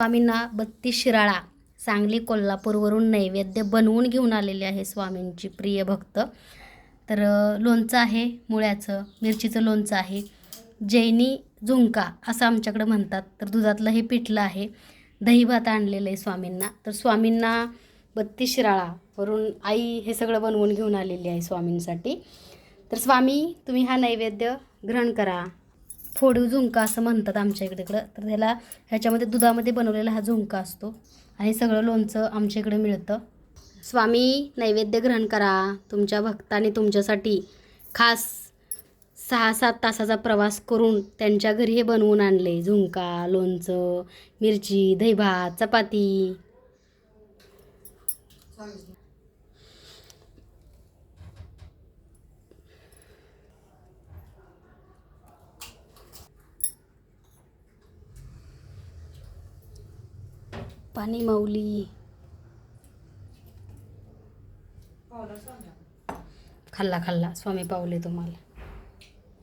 स्वामींना बत्तीस शिराळा सांगली कोल्हापूरवरून नैवेद्य बनवून घेऊन आलेले आहे स्वामींची प्रिय भक्त. तर लोणचं आहे मुळ्याचं मिरचीचं लोणचं आहे. जैनी झुंका असं आमच्याकडे म्हणतात. तर दुधातलं हे पिठलं आहे. दही भात आणलेलं आहे स्वामींना. तर स्वामींना बत्तीस शिराळावरून आई हे सगळं बनवून घेऊन आलेली आहे स्वामींसाठी. तर स्वामी तुम्ही हा नैवेद्य ग्रहण करा. फोडीव झुंका असं म्हणतात आमच्या इकडे इकडं तर त्याला ह्याच्यामध्ये दुधामध्ये बनवलेला हा झुंका असतो. आणि सगळं लोणचं आमच्या इकडे मिळतं. स्वामी नैवेद्य ग्रहण करा. तुमच्या भक्ताने तुमच्यासाठी खास सहा सात तासाचा प्रवास करून त्यांच्या घरी हे बनवून आणले. झुंका लोणचं मिरची दहीभात चपाती. पाणी माऊली. खाल्ला खाल्ला. स्वामी पावले तुम्हाला.